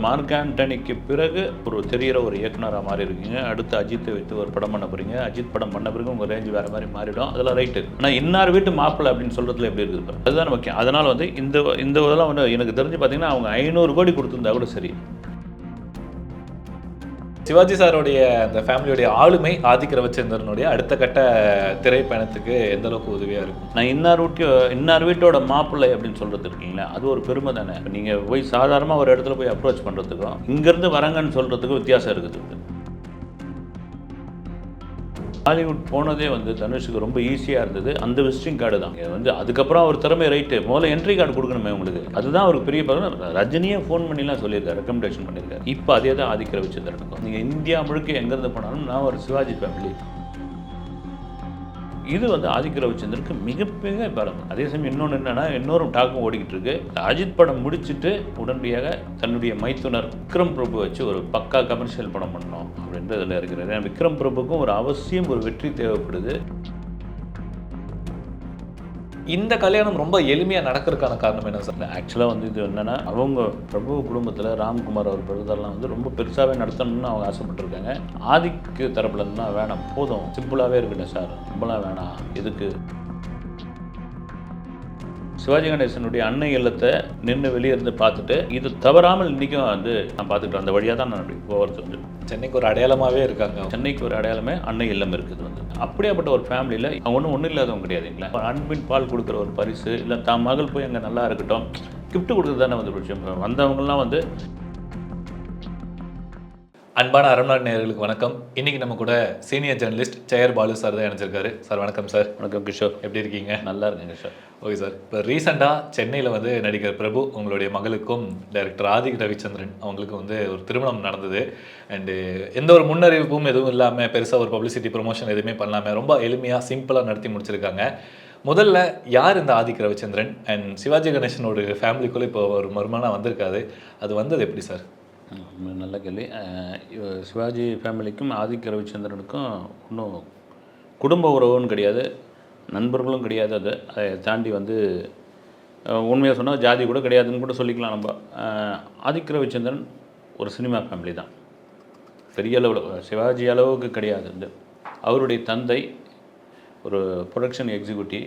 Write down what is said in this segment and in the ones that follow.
Mark ஆண்டனிக்கு பிறகு ஒரு தெரிகிற ஒரு இயக்குனராக மாறி இருக்கீங்க அடுத்து அஜித்தை வைத்து ஒரு படம் பண்ண போறீங்க. அஜித் படம் பண்ண பிறகு உங்கள் ரேஞ்ச் வேறு மாதிரி மாறிடும். அதெல்லாம் ரைட்டு ஆனால் இன்னார் வீட்டு மாப்பிள்ளை அப்படின்னு சொல்கிறதுல எப்படி இருக்குது அதுதான் முக்கியம். அதனால் வந்து இந்த இந்த இதெல்லாம் வந்து எனக்கு தெரிஞ்சு பார்த்தீங்கன்னா அவங்க ஐநூறு கோடி கொடுத்துருந்தா கூட சரி. சிவாஜி சாருடைய அந்த ஃபேமிலியோடைய ஆளுமை ஆதிக்க ரவிச்சந்திரனுடைய அடுத்த கட்ட திரைப்பயணத்துக்கு எந்த அளவுக்கு உதவியாக இருக்கும்? நான் இன்னார் வீட்டு இன்னார் வீட்டோட மாப்பிள்ளை அப்படின்னு சொல்கிறது இருக்கீங்களா? அது ஒரு பெருமை தானே. நீங்கள் போய் சாதாரணமாக ஒரு இடத்துல போய் அப்ரோச் பண்ணுறதுக்கும் இங்கேருந்து வரங்கன்னு சொல்கிறதுக்கும் வித்தியாசம் இருக்குது. ஹாலிவுட் போனதே வந்து தனுஷுக்கு ரொம்ப ஈஸியாக இருந்தது. அந்த விசிட்டிங் கார்டு தான். வந்து அதுக்கப்புறம் அவர் திறமை ரைட்டு முதல்ல என்ட்ரி கார்டு கொடுக்கணுமே உங்களுக்கு. அதுதான் அவருக்கு பெரிய பலன் ரஜினியே ஃபோன் பண்ணிலாம் சொல்லியிருக்காரு ரெக்கமெண்டேஷன் பண்ணியிருக்காரு. இப்போ அதே தான் ஆதிக்கிற வச்சிருந்திருக்கும் நீங்கள் இந்தியா முழுக்க எங்கேருந்து போனாலும் நான் ஒரு சிவாஜி ஃபேமிலி இது வந்து ஆதிக்க ரவிச்சந்திரனுக்கு மிகப்பெரிய பலம். அதே சமயம் இன்னொன்று என்னென்னா இன்னொரு டாக்கும் ஓடிக்கிட்டு இருக்கு அஜித் படம் முடிச்சுட்டு உடனடியாக தன்னுடைய மைத்துனர் விக்ரம் பிரபு வச்சு ஒரு பக்கா கமர்ஷியல் படம் பண்ணோம் அப்படின்ற இருக்கிறது. ஏன்னா விக்ரம் பிரபுக்கும் ஒரு அவசியம் ஒரு வெற்றி தேவைப்படுது. இந்த கல்யாணம் ரொம்ப எளிமையாக நடக்கிறதுக்கான காரணம் என்ன சார்? ஆக்சுவலாக வந்து இது என்னென்னா அவங்க பிரபு குடும்பத்தில் ராம்குமார் அவர் பிரதர்லாம் வந்து ரொம்ப பெருசாகவே நடத்தணும்னு அவங்க ஆசைப்பட்டிருக்காங்க. ஆதிக்கு தரப்புல இருந்தா வேணாம் போதும். சிம்பிளாகவே இருக்கட்டும் சார். ரொம்பலாம் வேணாம். எதுக்கு? சிவாஜி கணேசனுடைய அன்னை இல்லத்தை நின்று வெளியே இருந்து பார்த்துட்டு இது தவறாமல் இன்றைக்கும் வந்து நான் பார்த்துக்கிட்டேன் அந்த வழியாக தான் நான் போகிறது வந்து. சென்னைக்கு ஒரு அடையாளமாகவே இருக்காங்க. சென்னைக்கு ஒரு அடையாளமே அன்னை இல்லம் இருக்குது வந்து. அப்படியாப்பட்ட ஒரு ஃபேமிலியில் அவங்க ஒன்றும் ஒன்றும் இல்லாதவங்க கிடையாதுங்களா? ஒரு அன்பின் பால் கொடுக்குற ஒரு பரிசு இல்லை தான் மகள் போய் அங்கே நல்லா இருக்கட்டும் கிஃப்ட் கொடுக்குறது தானே வந்து ஒரு விஷயம். வந்தவங்கலாம் வந்து அன்பான அரண்மனை நேயர்களுக்கு வணக்கம். இன்னைக்கு நம்ம கூட senior journalist Cheyyar Balu sir தான் இணைச்சிருக்காரு சார் வணக்கம் சார். வணக்கம் கிஷோர். எப்படி இருக்கீங்க? நல்லா இருக்குங்க சார் ஓகே சார். இப்போ ரீசெண்டாக சென்னையில் வந்து நடிகர் பிரபு உங்களுடைய மகளுக்கும் டைரக்டர் ஆதிக் ரவிச்சந்திரன் அவங்களுக்கும் வந்து ஒரு திருமணம் நடந்தது. அண்டு எந்த ஒரு முன்னறிவிப்பும் எதுவும் இல்லாமல் பெருசாக ஒரு பப்ளிசிட்டி ப்ரொமோஷன் எதுவுமே பண்ணாமல் ரொம்ப எளிமையாக சிம்பிளாக நடத்தி முடிச்சிருக்காங்க. முதல்ல யார் இந்த ஆதிக் ரவிச்சந்திரன்? அண்ட் சிவாஜி கணேசனோட ஃபேமிலிக்குள்ளே இப்போ ஒரு மருமனாக வந்திருக்காது அது வந்தது எப்படி சார்? நல்ல கேள்வி. சிவாஜி ஃபேமிலிக்கும் ஆதிக்க ரவிச்சந்திரனுக்கும் ஒன்றும் குடும்ப உறவுன்னு கிடையாது. நண்பர்களும் கிடையாது அது. அதை தாண்டி வந்து உண்மையாக சொன்னால் ஜாதி கூட கிடையாதுன்னு கூட சொல்லிக்கலாம் நம்ம. ஆதிக்க ரவிச்சந்திரன் ஒரு சினிமா ஃபேமிலி தான். பெரிய அளவில் சிவாஜி அளவுக்கு கிடையாது இந்த அவருடைய தந்தை ஒரு ப்ரொடக்ஷன் எக்ஸிக்யூட்டிவ்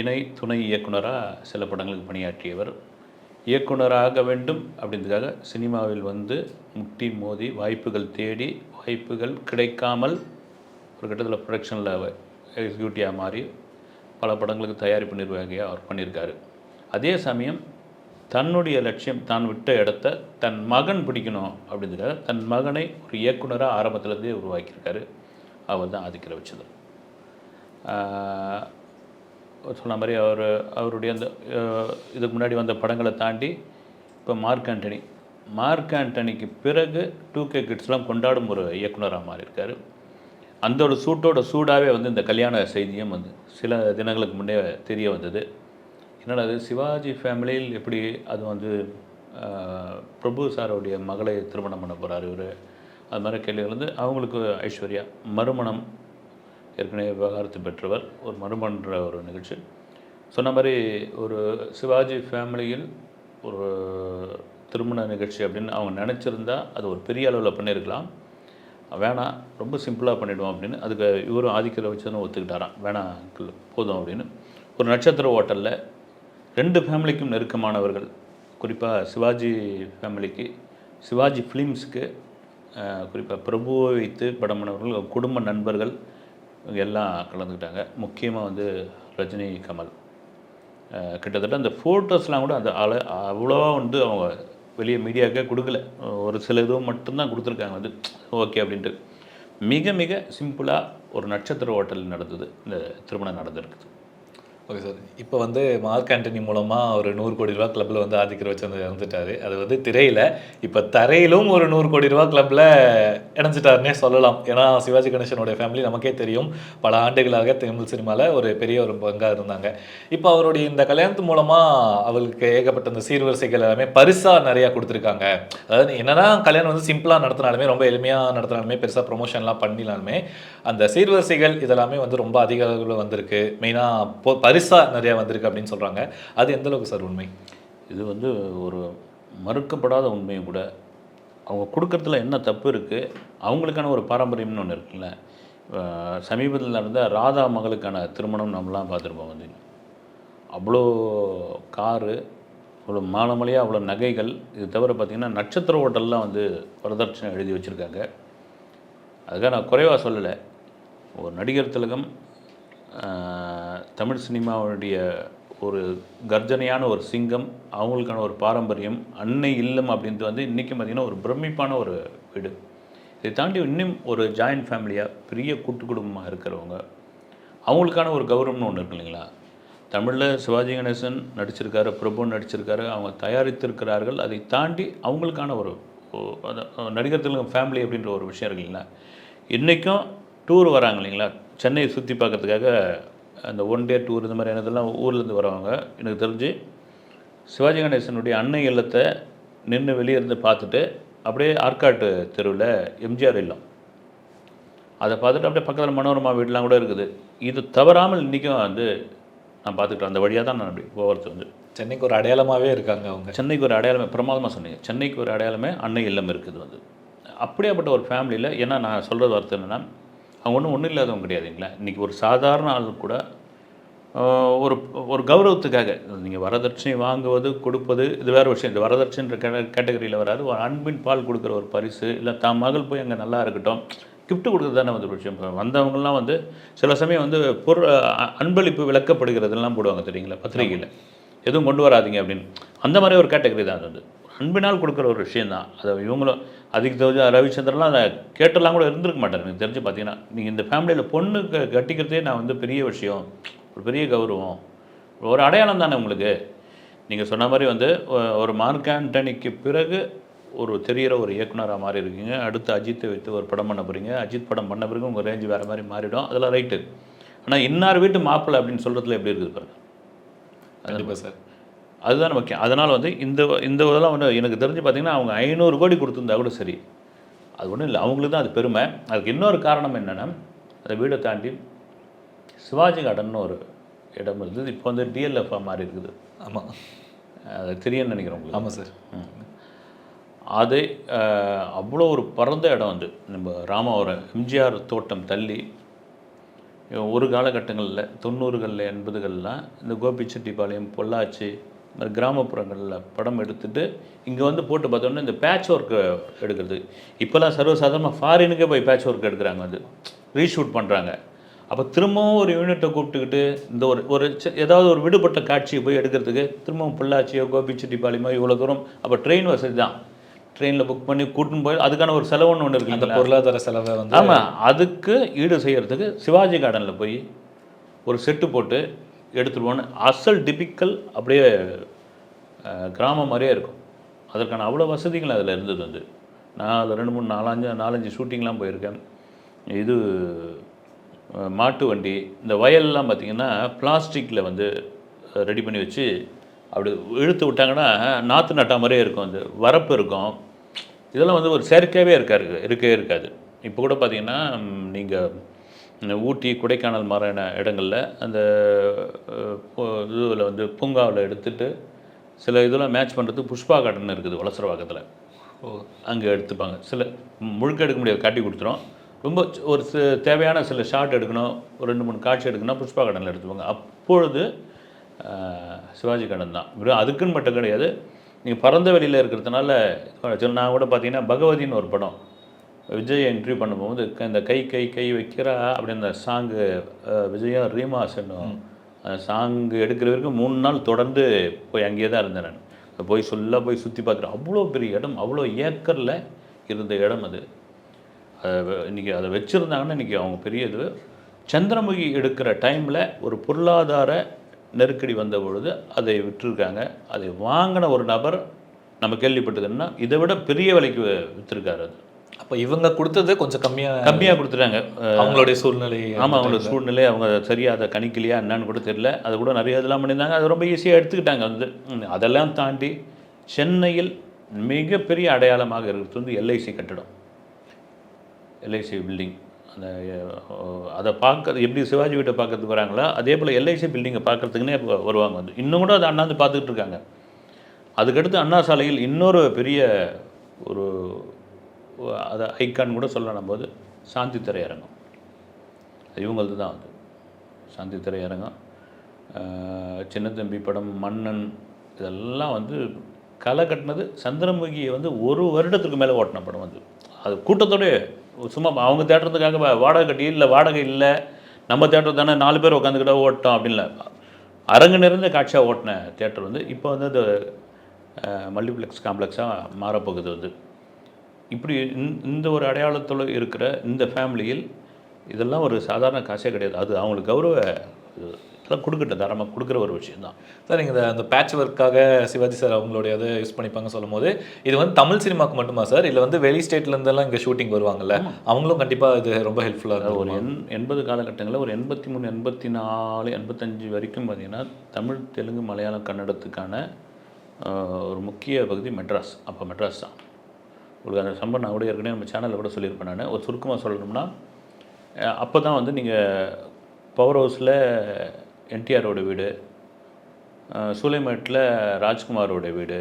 இணை துணை இயக்குனராக சில படங்களுக்கு பணியாற்றியவர். இயக்குனராக வேண்டும் அப்படின்றதுக்காக சினிமாவில் வந்து முட்டி மோதி வாய்ப்புகள் தேடி வாய்ப்புகள் கிடைக்காமல் ஒரு கட்டத்தில் ப்ரொடக்ஷனில் எக்ஸிக்யூட்டிவாக மாறி பல படங்களுக்கு தயாரிப்பு நிர்வாகியாக அவர் பண்ணியிருக்காரு. அதே சமயம் தன்னுடைய லட்சியம் தான் விட்ட இடத்த தன் மகன் பிடிக்கணும் அப்படின்றதுக்காக தன் மகனை ஒரு இயக்குனராக ஆரம்பத்துலேருந்தே உருவாக்கியிருக்காரு. அவர் தான் ஆதிக்கிற வச்சது. சொன்ன மாதிரி அவர் அவருடைய அந்த இதுக்கு முன்னாடி வந்த படங்களை தாண்டி இப்போ மார்க் ஆண்டனி. மார்க் ஆண்டனிக்கு பிறகு டூ கே கிட்ஸ்லாம் கொண்டாடும் ஒரு இயக்குனராக மாறியிருக்கார் அந்த ஒரு சூட்டோட சூடாகவே வந்து இந்த கல்யாண செய்தியும் வந்து சில தினங்களுக்கு முன்னே தெரிய வந்தது. என்னடா அது சிவாஜி ஃபேமிலியில் எப்படி அது வந்து பிரபு சாரோடைய மகளை திருமணம் பண்ண போகிறார் இவர்? அது மாதிரி கேள்விகள் வந்து அவங்களுக்கு ஐஸ்வர்யா மறுமணம் ஏற்கனவே விவகாரத்து பெற்றவர் ஒரு மறுமன்ற ஒரு நிகழ்ச்சி. சொன்ன மாதிரி ஒரு சிவாஜி ஃபேமிலியில் ஒரு திருமண நிகழ்ச்சி அப்படின்னு அவங்க நினச்சிருந்தா அது ஒரு பெரிய அளவில் பண்ணியிருக்கலாம். வேணாம் ரொம்ப சிம்பிளாக பண்ணிவிடுவோம் அப்படின்னு. அதுக்கு இவரும் ஆதிக்க ரவிச்சந்திரன் ஒத்துக்கிட்டாராம். வேணாம் போதும் அப்படின்னு. ஒரு நட்சத்திர ஹோட்டலில் ரெண்டு ஃபேமிலிக்கும் நெருக்கமானவர்கள் குறிப்பாக சிவாஜி ஃபேமிலிக்கு சிவாஜி ஃபிலிம்ஸ்க்கு குறிப்பாக பிரபுவை வைத்து படம் பண்ணவர்கள் குடும்ப நண்பர்கள் இவங்க எல்லாம் கலந்துக்கிட்டாங்க. முக்கியமாக வந்து ரஜினி கமல். கிட்டத்தட்ட அந்த ஃபோட்டோஸ்லாம் கூட அந்த அள அவ்வளோவா வந்து அவங்க வெளியே மீடியாவுக்கே கொடுக்கல. ஒரு சில இதுவும் மட்டும்தான் கொடுத்துருக்காங்க. வந்து ஓகே அப்படின்ட்டு. மிக மிக சிம்பிளாக ஒரு நட்சத்திர ஹோட்டல் நடந்தது. இந்த திருமணம் நடந்திருக்குது. ஓகே சார் இப்போ வந்து மார்க் ஆண்டனி மூலமாக ஒரு நூறு கோடி ரூபா கிளப்பில் வந்து ஆதிக்கிற வச்சு வந்து அது வந்து திரையில் இப்போ தரையிலும் ஒரு நூறு கோடி ரூபா கிளப்பில் இணைஞ்சிட்டாருன்னே சொல்லலாம். ஏன்னா சிவாஜி கணேசனுடைய ஃபேமிலி நமக்கே தெரியும். பல ஆண்டுகளாக தமிழ் சினிமாவில் ஒரு பெரிய ஒரு பங்காக இருந்தாங்க. இப்போ அவருடைய இந்த கல்யாணத்து மூலமாக அவளுக்கு ஏகப்பட்ட இந்த சீர்வரிசைகள் எல்லாமே பரிசாக நிறையா கொடுத்துருக்காங்க. அதாவது என்னென்னா கல்யாணம் வந்து சிம்பிளாக நடத்தினாலுமே ரொம்ப எளிமையாக நடத்தினாலுமே பெருசாக ப்ரொமோஷன்லாம் பண்ணினாலுமே அந்த சீர்வரிசைகள் இதெல்லாமே வந்து ரொம்ப அதிக அளவில் வந்திருக்கு. மெயினாக பெருசாக நிறையா வந்திருக்கு அப்படின்னு சொல்கிறாங்க அது எந்த அளவுக்கு சார் உண்மை? இது வந்து ஒரு மறுக்கப்படாத உண்மையும் கூட. அவங்க கொடுக்கறதுல என்ன தப்பு இருக்குது அவங்களுக்கான ஒரு பாரம்பரியம்னு ஒன்று இருக்குல்ல. சமீபத்தில் நடந்த ராதா மகளுக்கான திருமணம் நம்மலாம் பார்த்துருப்போம் வந்து. அவ்வளோ காரு அவ்வளோ மாலமலையாக அவ்வளோ நகைகள். இது தவிர பார்த்திங்கன்னா நட்சத்திர ஹோட்டல்லாம் வந்து வரதட்சணை எழுதி வச்சுருக்காங்க. அதுக்காக நான் குறைவாக சொல்லலை. ஒரு நடிகர் திலகம் தமிழ் சினிமாவுடைய ஒரு கர்ஜனையான ஒரு சிங்கம் அவங்களுக்கான ஒரு பாரம்பரியம் அன்னை இல்லம் அப்படின்ட்டு வந்து இன்றைக்கி பார்த்திங்கன்னா ஒரு பிரமிப்பான ஒரு வீடு. இதை தாண்டி இன்னும் ஒரு ஜாயின்ட் ஃபேமிலியாக பெரிய கூட்டு குடும்பமாக இருக்கிறவங்க அவங்களுக்கான ஒரு கௌரவம்னு ஒன்று இருக்கு இல்லைங்களா? தமிழில் சிவாஜி கணேசன் நடிச்சிருக்காரு பிரபு நடிச்சிருக்காரு அவங்க தயாரித்திருக்கிறார்கள். அதை தாண்டி அவங்களுக்கான ஒரு ஓ- நடிகர் ஃபேமிலி அப்படின்ற ஒரு விஷயம் இருக்கு இல்லைங்களா? இன்றைக்கும் டூர் வராங்க இல்லைங்களா? சென்னையை சுற்றி பார்க்கறதுக்காக அந்த ஒன் டே டூர் இந்த மாதிரி இதெல்லாம் ஊர்லேருந்து வரவங்க எனக்கு தெரிஞ்சு சிவாஜி கணேசனுடைய அன்னை இல்லத்தை நின்று வெளியே இருந்து பார்த்துட்டு அப்படியே ஆற்காட்டு தெருவில் எம்ஜிஆர் இல்லம். அதை பார்த்துட்டு அப்படியே பக்கத்தில் மனோரமா வீடெலாம் கூட இருக்குது. இது தவறாமல் இன்றைக்கும் வந்து நான் பார்த்துக்கிட்டேன். அந்த வழியாக தான் நான் அப்படி போகிறது வந்து. சென்னைக்கு ஒரு அடையாளமாகவே இருக்காங்க அவங்க. சென்னைக்கு ஒரு அடையாளமே பிரமாதமாக சொன்னீங்க. சென்னைக்கு ஒரு அடையாளமே அன்னை இல்லம் இருக்குது வந்து. அப்படியாப்பட்ட ஒரு ஃபேமிலியில் ஏன்னா நான் சொல்கிறது வார்த்தை என்னென்னா அவங்க ஒன்றும் ஒன்றும் இல்லாதவங்க கிடையாதுங்களா? இன்றைக்கி ஒரு சாதாரண ஆள் கூட ஒரு ஒரு கௌரவத்துக்காக. நீங்கள் வரதட்சணை வாங்குவது கொடுப்பது இது வேறு விஷயம். இந்த வரதட்சணைன்ற கேட்டகரியில் வராது. ஒரு அன்பின் பால் கொடுக்குற ஒரு பரிசு இல்லை தான் மகள் போய் அங்கே நல்லா இருக்கட்டும். கிஃப்ட் கொடுக்குறது தானே வந்து ஒரு விஷயம். வந்தவங்கலாம் வந்து சில சமயம் வந்து பொருள் அன்பளிப்பு விளக்கப்படுகிறதெல்லாம் போடுவாங்க தெரியுங்களா? பத்திரிகையில். எதுவும் கொண்டு வராதீங்க அப்படின்னு. அந்த மாதிரி ஒரு கேட்டகரி தான் அது வந்து. அன்பினால் கொடுக்குற ஒரு விஷயம் தான். அதை இவங்களும் அதுக்கு தகுந்த ரவிச்சந்திரன்லாம் அதை கேட்டெல்லாம் கூட இருந்திருக்க மாட்டார். எனக்கு தெரிஞ்சு பார்த்தீங்கன்னா நீங்கள் இந்த ஃபேமிலியில் பொண்ணு க- கட்டிக்கிறதே நான் வந்து பெரிய விஷயம். ஒரு பெரிய கௌரவம். ஒரு அடையாளம் தானே உங்களுக்கு? நீங்கள் சொன்ன மாதிரி வந்து ஒரு மார்க் ஆண்டனிக்கு பிறகு ஒரு தெரிகிற ஒரு இயக்குனராக மாறி இருக்கீங்க. அடுத்து அஜித்தை வைத்து ஒரு படம் பண்ண போகிறீங்க அஜித் படம் பண்ண பிறகு உங்கள் ரேஞ்ச் வேறு மாதிரி மாறிடும். அதெல்லாம் ரைட்டு ஆனால் இன்னார் வீட்டு மாப்பிள்ளை அப்படின்னு சொல்கிறதுல எப்படி இருக்குது பாருங்க? கண்டிப்பாக சார். அதுதான் முக்கியம். அதனால் வந்து இந்த இந்த இதெல்லாம் வந்து எனக்கு தெரிஞ்சு பார்த்தீங்கன்னா அவங்க ஐநூறு கோடி கொடுத்துருந்தா கூட சரி. அது ஒன்றும் இல்லை. அவங்களுக்கு தான் அது பெருமை. அதுக்கு இன்னொரு காரணம் என்னென்னா அந்த வீடை தாண்டி சிவாஜி கார்டன்னு ஒரு இடம் இருந்தது. இப்போ வந்து டிஎல்எஃப்ஆ மாதிரி இருக்குது. ஆமாம் அது தெரியும்னு நினைக்கிறேன் உங்களுக்கு. ஆமாம் சார். அது அவ்வளோ ஒரு பரந்த இடம் வந்து நம்ம ராமாவரம் எம்ஜிஆர் தோட்டம் தள்ளி ஒரு காலகட்டங்களில் தொண்ணூறுகளில் எண்பதுகள்லாம் இந்த கோபிச்செட்டிப்பாளையம் பொள்ளாச்சி இந்த மாதிரி கிராமப்புறங்களில் படம் எடுத்துட்டு இங்கே வந்து போட்டு பார்த்தோன்னா இந்த பேட்ச் ஒர்க்கு எடுக்கிறது. இப்போல்லாம் சர்வசாதாரணமாக ஃபாரினுக்கே போய் பேட்ச் ஒர்க் எடுக்கிறாங்க வந்து ரீஷூட் பண்ணுறாங்க அப்போ திரும்பவும் ஒரு யூனிட்டை கூப்பிட்டுக்கிட்டு இந்த ஒரு ஒரு ஏதாவது ஒரு விடுபட்ட காட்சியை போய் எடுக்கிறதுக்கு திரும்பவும் பொள்ளாச்சியோ கோபிச்செட்டிப்பாளையமோ இவ்வளோ தூரம் அப்போ ட்ரெயின் வசதி தான். ட்ரெயினில் புக் பண்ணி கூட்டின்னு போய் அதுக்கான ஒரு செலவுன்னு ஒன்று அந்த இருக்குங்களா பொருளாதார செலவை வந்து ஆமாம் அதுக்கு ஈடு செய்யறதுக்கு சிவாஜி கார்டனில் போய் ஒரு செட்டு போட்டு எடுத்துருவோன்னு அசல் டிபிக்கல் அப்படியே கிராமம் மாதிரியே இருக்கும். அதற்கான அவ்வளோ வசதிகள் அதில் இருந்தது வந்து. நான் அதில் ரெண்டு மூணு நாலஞ்சு நாலஞ்சு ஷூட்டிங்லாம் போயிருக்கேன். இது மாட்டு வண்டி இந்த வயல்லாம் பார்த்திங்கன்னா பிளாஸ்டிக்கில் வந்து ரெடி பண்ணி வச்சு அப்படி இழுத்து விட்டாங்கன்னா நாற்று நட்டா மாதிரியே இருக்கும். அந்த வரப்பு இருக்கும். இதெல்லாம் வந்து ஒரு செயற்கையாகவே இருக்காரு இருக்கவே இருக்காது. இப்போ கூட பார்த்தீங்கன்னா நீங்கள் ஊட்டி கொடைக்கானல் மாதிரியான இடங்களில் அந்த இதில் வந்து பூங்காவில் எடுத்துட்டு சில இதெல்லாம் மேட்ச் பண்ணுறதுக்கு புஷ்பா கார்டன் இருக்குது வளசரவாக்கத்தில் ஓ. அங்கே எடுத்துப்பாங்க. சில முழுக்க எடுக்க முடியாது காட்டி கொடுத்துரும். ரொம்ப ஒரு தேவையான சில ஷாட் எடுக்கணும் ஒரு ரெண்டு மூணு காட்சி எடுக்கணும் புஷ்பா கார்டனில் எடுத்துப்பாங்க அப்பொழுது சிவாஜி கார்டன் தான் வெறும் அதுக்குன்னு மட்டும் கிடையாது. நீங்கள் பறந்த வெளியில் இருக்கிறதுனால நான் கூட பார்த்தீங்கன்னா பகவதின்னு ஒரு படம் விஜய் இன்டர்வியூ பண்ணும்போது இந்த கை கை கை வைக்கிறா அப்படி அந்த சாங்கு விஜயா ரீமாசனும் அந்த சாங்கு எடுக்கிற வரைக்கும் மூணு நாள் தொடர்ந்து போய் அங்கேயே தான் இருந்தேன் நான். போய் சொல்ல போய் சுற்றி பார்த்துட்டு அவ்வளோ பெரிய இடம் அவ்வளோ ஏக்கரில் இருந்த இடம் அது. இன்னைக்கு அதை வச்சுருந்தாங்கன்னா இன்றைக்கி அவங்க பெரிய இது. சந்திரமுகி எடுக்கிற டைமில் ஒரு பொருளாதார நெருக்கடி வந்த பொழுது அதை விற்றுருக்காங்க. அதை வாங்கின ஒரு நபர் நம்ம கேள்விப்பட்டதுன்னா இதை விட பெரிய விலைக்கு விற்றுருக்காரு அது. அப்போ இவங்க கொடுத்தது கொஞ்சம் கம்மியாக கம்மியாக கொடுத்துட்டாங்க. அவங்களுடைய சூழ்நிலை ஆமாம் அவங்களோட சூழ்நிலை அவங்க சரியாக அதை கணிக்கலையா என்னன்னு கூட தெரியல. அது கூட நிறைய இதெல்லாம் பண்ணியிருந்தாங்க. அது ரொம்ப ஈஸியாக எடுத்துக்கிட்டாங்க வந்து. அதெல்லாம் தாண்டி சென்னையில் மிகப்பெரிய அடையாளமாக இருக்கிறது வந்து எல்ஐசி கட்டடம். எல்ஐசி பில்டிங் அந்த அதை பார்க்க எப்படி சிவாஜி வீட்டை பார்க்கறதுக்கு வராங்களோ அதே போல் எல்ஐசி பில்டிங்கை பார்க்குறதுக்குன்னே இப்போ வருவாங்க. வந்து இன்னும் கூட அதை அண்ணாந்து பார்த்துக்கிட்டு இருக்காங்க. அதுக்கடுத்து அண்ணா சாலையில் இன்னொரு பெரிய ஒரு அதை ஐக்கான் கூட சொல்லணும் போது சாந்தி திரையரங்கம். இவங்களது தான் அது. சாந்தி திரையரங்கம். சின்னத்தம்பி படம் மன்னன் இதெல்லாம் வந்து களை கட்டினது சந்திரமுகியை வந்து ஒரு வருடத்துக்கு மேலே ஓட்டின படம் வந்து அது கூட்டத்தோடய சும்மா அவங்க தேட்டறதுக்காக வாடகை கட்டி இல்லை வாடகை இல்லை. நம்ம தேட்டர் தானே நாலு பேர் உட்காந்துக்கிட்ட ஓட்டோம் அப்படின்ல அரங்கு நிறைந்த காட்சியாக ஓட்டின தேட்டர் வந்து இப்போ வந்து அது மல்டிப்ளெக்ஸ் காம்ப்ளெக்ஸாக மாறப்போகுது அது. இப்படி இந்த- ஒரு அடையாளத்தில் இருக்கிற இந்த ஃபேமிலியில் இதெல்லாம் ஒரு சாதாரண காசே கிடையாது. அது அவங்களுக்கு கௌரவ இது இதெல்லாம் கொடுக்கட்டும் தரமாக கொடுக்குற ஒரு விஷயம்தான். சார் நீங்கள் இந்த அந்த பேட்ச் ஒர்க்காக சிவாஜி சார் அவங்களுடைய அதை யூஸ் பண்ணிப்பாங்க சொல்லும்போது இது வந்து தமிழ் சினிமாக்கு மட்டுமா சார் இல்லை வந்து வெளி ஸ்டேட்ல இருந்தெல்லாம் இங்கே ஷூட்டிங் வருவாங்கல்ல? அவங்களும் கண்டிப்பாக இது ரொம்ப ஹெல்ப்ஃபுல்லாக ஒரு எண் எண்பது காலகட்டங்களில் ஒரு எண்பத்தி மூணு எண்பத்தி நாலு எண்பத்தஞ்சு வரைக்கும் பார்த்தீங்கன்னா தமிழ் தெலுங்கு மலையாளம் கன்னடத்துக்கான ஒரு முக்கிய பகுதி மெட்ராஸ். அப்போ மெட்ராஸ் தான். உங்களுக்கு அந்த சம்பவம் நான் கூட ஏற்கனவே நம்ம சேனலில் கூட சொல்லியிருப்பேன் நான். ஒரு சுருக்கமாக சொல்லணும்னா அப்போ தான் வந்து நீங்கள் பவர் ஹவுஸில் என்டிஆரோட வீடு சூளைமேட்டில் சூலைமேட்டில் ராஜ்குமாரோட வீடு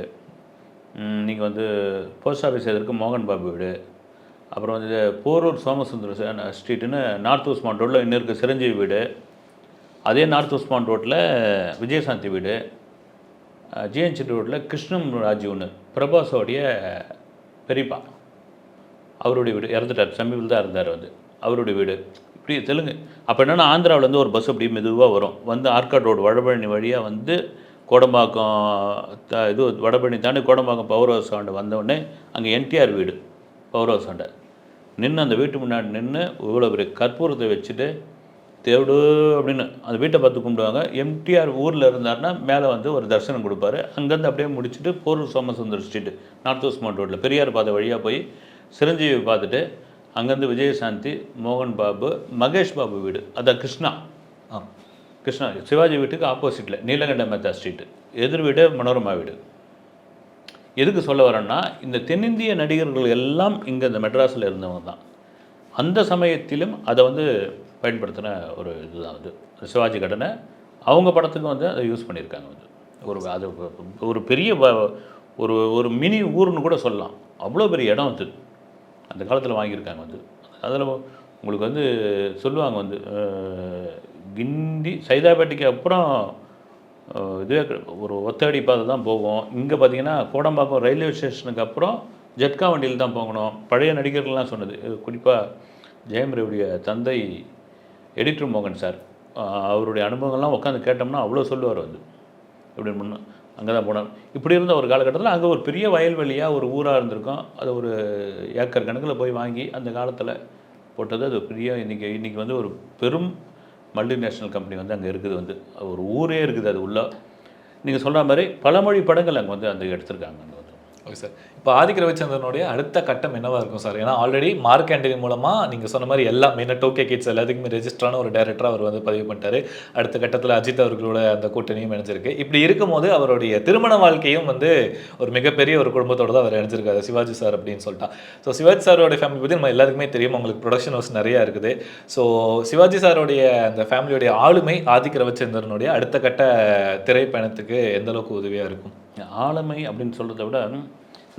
நீங்கள் வந்து போஸ்ட் ஆஃபீஸ் எதிர்க்கு மோகன் பாபு வீடு அப்புறம் வந்து போரூர் சோமசுந்தர ஸ்ட்ரீட்டுன்னு நார்த் உஸ்மான் ரோட்டில் இன்னும் இருக்க சிரஞ்சீவி வீடு அதே நார்த் உஸ்மான் ரோட்டில் விஜயசாந்தி வீடு ஜிஎன்சி ரோட்டில் கிருஷ்ணம் ராஜீவ்னு பிரபாஸோடைய பெரியப்பா. அவருடைய வீடு இறந்துட்டார் சமீபத்தில் தான் இருந்தார் வந்து. அவருடைய வீடு. இப்படி தெலுங்கு. அப்போ என்னென்னா ஆந்திராவிலேருந்து ஒரு பஸ் அப்படி மெதுவாக வரும். வந்து ஆர்காட் ரோடு வடபழனி வழியாக வந்து கோடம்பாக்கம் த- இது வடபழனி தாண்டி கோடம்பாக்கம் பவர் ஹவுஸ் ஆண்டு அங்கே என்டிஆர் வீடு பவர் ஹவுஸ் நின்று அந்த வீட்டு முன்னாடி நின்று இவ்வளோ பெரிய கற்பூரத்தை வச்சுட்டு தேவடு அப்படின்னு அந்த வீட்டை பார்த்து கும்பிடுவாங்க. எம்டிஆர் ஊரில் இருந்தாருன்னா மேலே வந்து ஒரு தரிசனம் கொடுப்பாரு. அங்கேருந்து அப்படியே முடிச்சுட்டு Porur Somasundar street north west ரோட்டில் பெரியார் பாதை வழியாக போய் சிரஞ்சீவி பார்த்துட்டு அங்கேருந்து விஜயசாந்தி மோகன் பாபு மகேஷ் பாபு வீடு. அதான் கிருஷ்ணா. ஆ. கிருஷ்ணா சிவாஜி வீட்டுக்கு ஆப்போசிட்டில் நீலகண்ட மேத்தா ஸ்ட்ரீட்டு எதிர் வீடு மனோரமா வீடு. எதுக்கு சொல்ல வரேன்னா இந்த தென்னிந்திய நடிகர்கள் எல்லாம் இங்கே இந்த மெட்ராஸில் இருந்தவங்க தான். அந்த சமயத்திலும் அதை வந்து பயன்படுத்தின ஒரு இதுதான் அது. சிவாஜி கடனை அவங்க படத்துக்கு வந்து அதை யூஸ் பண்ணியிருக்காங்க வந்து. ஒரு அது ஒரு பெரிய ஒரு ஒரு மினி ஊர்னு கூட சொல்லலாம். அவ்வளோ பெரிய இடம் அது. அந்த காலத்தில் வாங்கியிருக்காங்க வந்து. அதில் உங்களுக்கு வந்து சொல்லுவாங்க வந்து கிண்டி சைதாப்பேட்டைக்கு அப்புறம் இதுவே ஒரு ஒத்தடி பாதை தான் போகும். இங்கே பார்த்தீங்கன்னா கோடம்பாக்கம் ரயில்வே ஸ்டேஷனுக்கு அப்புறம் ஜட்கா வண்டியில் தான் போகணும். பழைய நடிகர்கள்லாம் சொன்னது. குறிப்பாக ஜெயம் ரவியுடைய தந்தை எடிட்டர் மோகன் சார். அவருடைய அனுபவங்கள்லாம் உட்காந்து கேட்டோம்னா அவ்வளோ சொல்லுவார் வந்து. இப்படி முன்னே அங்கே தான் போனோம். இப்படி இருந்த ஒரு காலகட்டத்தில் அங்கே ஒரு பெரிய வயல்வெளியாக ஒரு ஊராக இருந்திருக்கும். அதை ஒரு ஏக்கர் கணக்கில் போய் வாங்கி அந்த காலத்தில் போட்டது. அது பெரிய இன்றைக்கி இன்றைக்கி வந்து ஒரு பெரும் மல்டிநேஷ்னல் கம்பெனி வந்து அங்கே இருக்குது வந்து. ஒரு ஊரே இருக்குது அது உள்ள. நீங்கள் சொல்கிற மாதிரி பலமொழி படங்கள் அங்கே வந்து அந்த எடுத்திருக்காங்க. ஓகே சார் இப்போ ஆதிக்க ரவிச்சந்திரனுடைய அடுத்த கட்டம் என்னவாக இருக்கும் சார் ஏன்னா ஆல்ரெடி மார்க் ஆண்டனி மூலமாக நீங்கள் சொன்ன மாதிரி எல்லா மெயினாக டோக்கே கிட்ஸ் எல்லாத்துக்குமே ரெஜிஸ்டரான ஒரு டேரக்டராக அவர் வந்து பதிவு பண்ணிட்டாரு. அடுத்த கட்டத்தில் அஜித் அவர்களோட அந்த கூட்டணியும் இணைஞ்சிருக்கு. இப்படி இருக்கும்போது அவருடைய திருமண வாழ்க்கையும் வந்து ஒரு மிகப்பெரிய ஒரு குடும்பத்தோட தான் அவர் இணைஞ்சிருக்காரு சிவாஜி சார் அப்படின்னு சொல்லிட்டா. ஸோ சிவாஜி சாரோட ஃபேமிலி பற்றி நம்ம எல்லாருக்குமே தெரியும். உங்களுக்கு ப்ரொடக்ஷன் ஹவுஸ் நிறையா இருக்குது. ஸோ சிவாஜி சாரோடைய அந்த ஃபேமிலியோடைய ஆளுமை ஆதிக்க ரவிச்சந்திரனுடைய அடுத்த கட்ட திரைப்பயணத்துக்கு எந்த அளவுக்கு உதவியாக இருக்கும்? ஆளுமை அப்படின்னு சொல்கிறத விட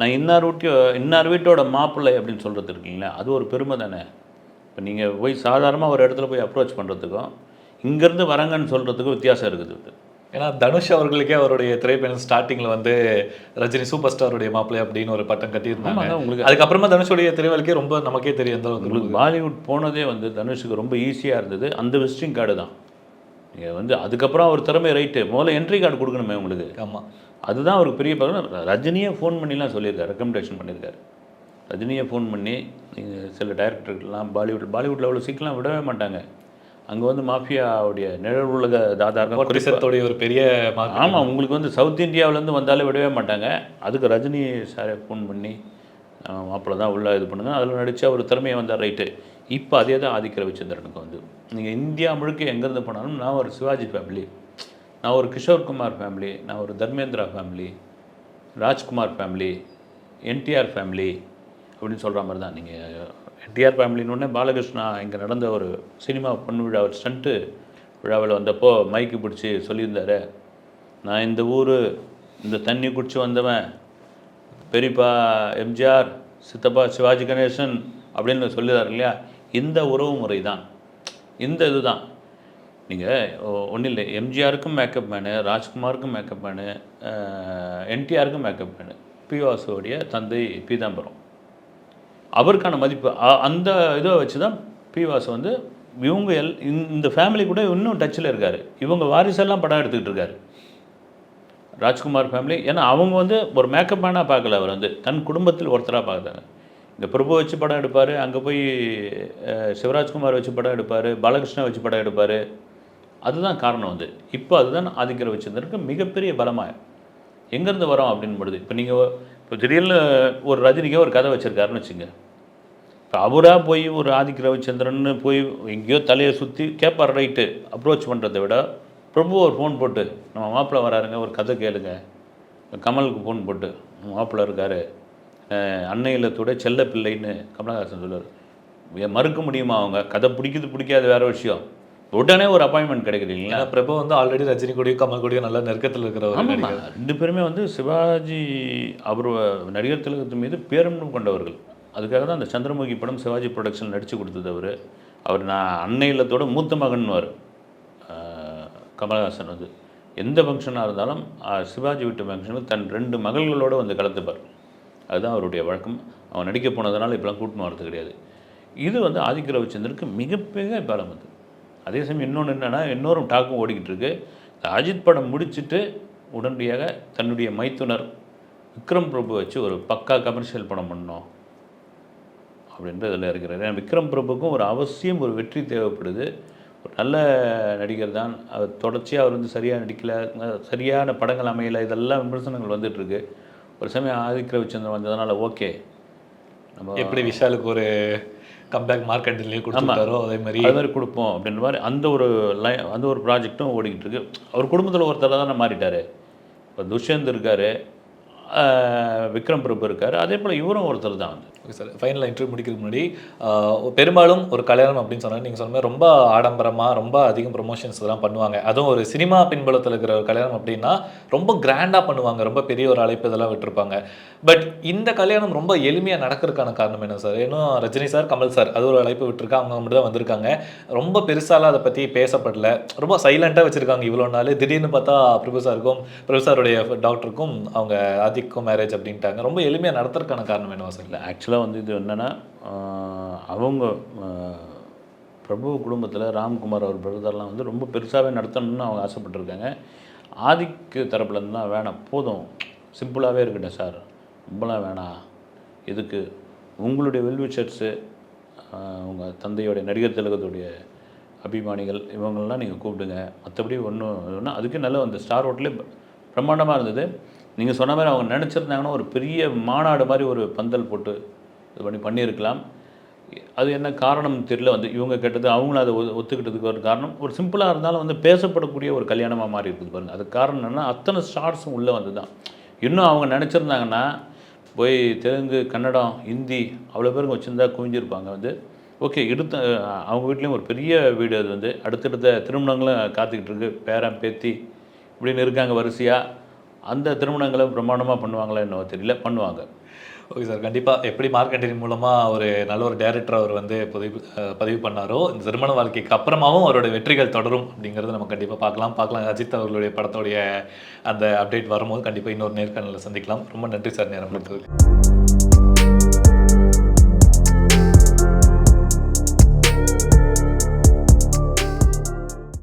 நான் இன்னார் வீட்டு இன்னார் வீட்டோட மாப்பிள்ளை அப்படின்னு சொல்கிறது இருக்கீங்களா? அது ஒரு பெருமை தானே. இப்போ நீங்கள் போய் சாதாரணமாக ஒரு இடத்துல போய் அப்ரோச் பண்ணுறதுக்கும் இங்கேருந்து வரங்கன்னு சொல்கிறதுக்கும் வித்தியாசம் இருக்குது. ஏன்னா தனுஷ் அவர்களுக்கே அவருடைய திரைப்பயணம் ஸ்டார்டிங்கில் வந்து ரஜினி சூப்பர் ஸ்டாருடைய மாப்பிள்ளை அப்படின்னு ஒரு பட்டம் கட்டியிருந்தாங்க. உங்களுக்கு அதுக்கப்புறமா தனுஷுடைய திரைவாழ்க்கை ரொம்ப நமக்கே தெரியும் உங்களுக்கு பாலிவுட் போனதே வந்து தனுஷுக்கு ரொம்ப ஈஸியாக இருந்தது. அந்த விசிட்டிங் கார்டு தான். நீங்கள் வந்து அதுக்கப்புறம் அவர் திறமை ரைட்டு முதல்ல என்ட்ரி கார்டு கொடுக்கணுமே உங்களுக்கு. ஆமாம் அதுதான் அவருக்கு பெரிய பலன் ரஜினியே ஃபோன் பண்ணிலாம் சொல்லியிருக்காரு ரெக்கமெண்டேஷன் பண்ணியிருக்காரு. ரஜினியை ஃபோன் பண்ணி நீங்கள் சில டைரக்டர்கள்லாம் பாலிவுட் பாலிவுட்டில் அவ்வளோ சீக்கிரம் விடவே மாட்டாங்க. அங்கே வந்து மாஃபியாவுடைய நிழல் உலக தாதார்கள் குறிசத்தோடைய ஒரு பெரிய. ஆமாம் உங்களுக்கு வந்து சவுத் இந்தியாவிலேருந்து வந்தாலே விடவே மாட்டாங்க. அதுக்கு ரஜினி சாரை ஃபோன் பண்ணி மாப்பிள்ளை தான் உள்ள இது பண்ணுங்க. அதில் நடித்து அவர் திறமையை வந்தார் ரைட்டு இப்போ அதே தான் ஆதிக்க ரவிச்சந்திரனுக்கு வந்து. நீங்கள் இந்தியா முழுக்க எங்கேருந்து போனாலும் நான் ஒரு சிவாஜி ஃபேமிலி நான் ஒரு கிஷோர் குமார் ஃபேமிலி நான் ஒரு Dharmendra family Rajkumar family NTR family அப்படின்னு சொல்கிற மாதிரி தான். நீங்கள் என்டிஆர் ஃபேமிலின்னு பாலகிருஷ்ணா இங்கே நடந்த ஒரு சினிமா பொண்ணு விழா ஒரு ஸ்டண்ட்டு விழாவில் வந்தப்போ மைக்கு பிடிச்சி சொல்லியிருந்தாரு. நான் இந்த ஊர் இந்த தண்ணி குடிச்சு வந்தவன் பெரியப்பா எம்ஜிஆர் சித்தப்பா சிவாஜி கணேசன் அப்படின்னு சொல்லிடுறாரு இல்லையா? இந்த உறவு முறை தான் இந்த இதுதான். நீங்கள் ஒன்றும் இல்லை. எம்ஜிஆருக்கும் மேக்கப் மேனு ராஜ்குமாருக்கும் மேக்கப் மேனு என்டிஆருக்கும் மேக்கப் மேனு பி வாசுவோடைய தந்தை பீதாம்பரம். அவருக்கான மதிப்பு அ- அந்த இதை வச்சு தான் பிவாசு வந்து இவங்க எல் இந்த- இந்த ஃபேமிலி கூட இன்னும் டச்சில் இருக்கார். இவங்க வாரிசெல்லாம் படம் எடுத்துக்கிட்டு இருக்காரு. ராஜ்குமார் ஃபேமிலி ஏன்னா அவங்க வந்து ஒரு மேக்கப் மேனாக பார்க்கல அவர் வந்து. தன் குடும்பத்தில் ஒருத்தராக பார்க்குறாங்க இந்த பிரபு வச்சு படம் எடுப்பார் அங்கே போய் சிவராஜ்குமார் வச்சு படம் எடுப்பார் பாலகிருஷ்ணா வச்சு படம் எடுப்பார். அதுதான் காரணம் வந்து. இப்போ அதுதான் ஆதிக்கிற வச்சிருந்திருக்கு மிகப்பெரிய பலமாக எங்கேருந்து வரோம் அப்படின்னு பொழுது இப்போ நீங்கள் இப்போ திடீர்னு ஒரு ரஜினிக்கே ஒரு கதை வச்சுருக்காருன்னு வச்சுங்க. இப்போ அவராக போய் ஒரு ஆதிக்க ரவிச்சந்திரன் போய் எங்கேயோ தலையை சுற்றி கேட்பார் ரைட்டு அப்ரோச் பண்ணுறதை விட பிரபு ஒரு ஃபோன் போட்டு நம்ம மாப்பிள்ளை வராருங்க ஒரு கதை கேளுங்க. கமலுக்கு ஃபோன் போட்டு மாப்பிள்ளை இருக்காரு. அன்னை இல்லத்தோட செல்ல பிள்ளைன்னு கமலஹாசன் சொல்லுவார். மறுக்க முடியுமா அவங்க? கதை பிடிக்குது பிடிக்காது வேற விஷயம். உடனே ஒரு அப்பாயின்மெண்ட் கிடைக்குது இல்லைங்களா? பிரபு வந்து ஆல்ரெடி ரஜினி கூடயும் கமல் கூடயும் நல்ல நெருக்கத்தில் இருக்கிற ஒரு ஆமாம் நடிகர். ரெண்டு பேருமே வந்து சிவாஜி அவர் நடிகர் திலகத்து மீது பேரன்பு கொண்டவர்கள். அதுக்காக தான் அந்த சந்திரமுகி படம் சிவாஜி ப்ரொடக்ஷன் நடித்து கொடுத்தது அவர். அவர் நான் அன்னை இல்லத்தோட மூத்த மகன்வார் கமலஹாசன் வந்து. எந்த ஃபங்க்ஷனாக இருந்தாலும் சிவாஜி வீட்டு ஃபங்க்ஷனுக்கு தன் ரெண்டு மகள்களோடு வந்து கலந்துப்பார். அதுதான் அவருடைய வழக்கம். அவன் நடிக்க போனதுனால இப்போலாம் கூட்டணும் வரது கிடையாது. இது வந்து ஆதிக்க ரவிச்சந்திரனுக்கு மிகப்பெரிய பலம் அது. அதே சமயம் இன்னொன்று என்னென்னா இன்னொரு டாக்கும் ஓடிக்கிட்டு இருக்கு. அஜித் படம் முடிச்சிட்டு உடனடியாக தன்னுடைய மைத்துனர் விக்ரம் பிரபு வச்சு ஒரு பக்கா கமர்ஷியல் படம் பண்ணோம். அப்படின்ற இதில் இருக்கிறார். ஏன்னா விக்ரம் பிரபுக்கும் ஒரு அவசியம் ஒரு வெற்றி தேவைப்படுது. ஒரு நல்ல நடிகர் தான். அவர் தொடர்ச்சியாக அவர் வந்து சரியாக நடிக்கல. சரியான படங்கள் அமையலை. இதெல்லாம் விமர்சனங்கள் வந்துட்டுருக்கு ஒரு சமயம் ஆதிக்க ரவிச்சந்திரன் வந்ததுனால ஓகே. நம்ம எப்படி விஷாலுக்கு ஒரு கம்பேக் மார்க்கெட்டிலேயே கொடுத்துருக்காரோ அதே மாதிரி அது மாதிரி கொடுப்போம் அப்படின்ற மாதிரி அந்த ஒரு லை அந்த ஒரு ப்ராஜெக்ட்டும் ஓடிக்கிட்டு இருக்கு. அவர் குடும்பத்தில் ஒருத்தர் தானே மாறிட்டார். இப்போ துஷ்யந்த் இருக்கார் விக்ரம் பிரபு இருக்கார். அதே போல் இவரும் ஒருத்தர் தான் வந்து. ஓகே சார் ஃபைனல் இன்டர்வியூ முடிக்கிறதுக்கு முன்னாடி பெரும்பாலும் ஒரு கல்யாணம் அப்படின்னு சொன்னால் நீங்கள் சொன்ன மாதிரி ரொம்ப ஆடம்பரமாக ரொம்ப அதிகம் ப்ரொமோஷன்ஸ் இதெல்லாம் பண்ணுவாங்க. அதுவும் ஒரு சினிமா பின்புலத்தில் இருக்கிற ஒரு கல்யாணம் அப்படின்னா ரொம்ப கிராண்டாக பண்ணுவாங்க. ரொம்ப பெரிய ஒரு அழைப்பு இதெல்லாம் விட்டுருப்பாங்க. பட் இந்த கல்யாணம் ரொம்ப எளிமையாக நடக்கிறதுக்கான காரணம் என்ன சார் இன்னும் ரஜினி சார் கமல் சார் அது ஒரு அழைப்பு விட்டுருக்கா? அவங்க மட்டும் தான் வந்திருக்காங்க. ரொம்ப பெருசாலாம் அதை பற்றி பேசப்படல. ரொம்ப சைலண்ட்டாக வச்சுருக்காங்க இவ்வளோ நாள். திடீர்னு பார்த்தா பிரபு சாருக்கும் பிரபு சாருடைய டாக்டருக்கும் அவங்க ஆதிக்கும் மேரேஜ் அப்படின்ட்டாங்க. ரொம்ப எளிமையாக நடத்துறதுக்கான காரணம் என்னவா சார் இல்லை ஆக்சுவலாக வந்து இது என்னென்னா அவங்க பிரபு குடும்பத்தில் ராம்குமார் அவர் பிரதர்லாம் வந்து ரொம்ப பெருசாகவே நடத்தணும்னு அவங்க ஆசைப்பட்டிருக்காங்க. ஆதிக்கு தரப்புலேருந்து தான் வேணாம் போதும். சிம்பிளாகவே இருக்கட்டும் சார். ரொம்பலாம் வேணாம். இதுக்கு உங்களுடைய வெல்விஷர்ஸு உங்கள் தந்தையோடைய நடிகர் திலகத்துடைய அபிமானிகள் இவங்களெலாம் நீங்கள் கூப்பிடுங்க. மற்றபடி ஒன்றும் ஒன்றும் அதுக்கு நல்ல அந்த ஸ்டார் ஹோட்டலே பிரம்மாண்டமாக இருந்தது. நீங்கள் சொன்ன மாதிரி அவங்க நினச்சிருந்தாங்கன்னா ஒரு பெரிய மாநாடு மாதிரி ஒரு பந்தல் போட்டு இது பண்ணி பண்ணியிருக்கலாம். அது என்ன காரணம் தெரியல வந்து இவங்க கேட்டது அவங்களும் அதை ஒத்துக்கிட்டதுக்கு ஒரு காரணம். ஒரு சிம்பிளாக இருந்தாலும் வந்து பேசப்படக்கூடிய ஒரு கல்யாணமாக மாறி இருக்குது பாருங்கள் அது காரணம் என்னென்னா அத்தனை ஸ்டார்ஸும் உள்ளே வந்து தான் இன்னும் அவங்க நினச்சிருந்தாங்கன்னா போய் தெலுங்கு கன்னடம் ஹிந்தி அவ்வளோ பேருக்கு வச்சுருந்தா குவிஞ்சிருப்பாங்க வந்து. ஓகே எடுத்த அவங்க வீட்லேயும் ஒரு பெரிய வீடு அது வந்து. அடுத்தடுத்த திருமணங்களும் காத்துக்கிட்டு இருக்கு. பேரன் பேத்தி இப்படின்னு இருக்காங்க வரிசையாக அந்த திருமணங்களை பிரமாண்டமாக பண்ணுவாங்களா என்னவோ தெரியல. பண்ணுவாங்க. ஓகே சார் கண்டிப்பாக எப்படி மார்க்கெட்டிங் மூலமாக ஒரு நல்ல ஒரு டைரக்டர் அவர் வந்து பதிவு பதிவு பண்ணாரோ இந்த திருமண வாழ்க்கைக்கு அப்புறமாவும் அவரோட வெற்றிகள் தொடரும் அப்படிங்கிறத நம்ம கண்டிப்பாக பார்க்கலாம். பார்க்கலாம். அஜித் அவர்களுடைய படத்தோடைய அந்த அப்டேட் வரும்போது கண்டிப்பாக இன்னொரு நேர்காணலில் சந்திக்கலாம். ரொம்ப நன்றி சார் நேரம் கொடுத்ததுக்கு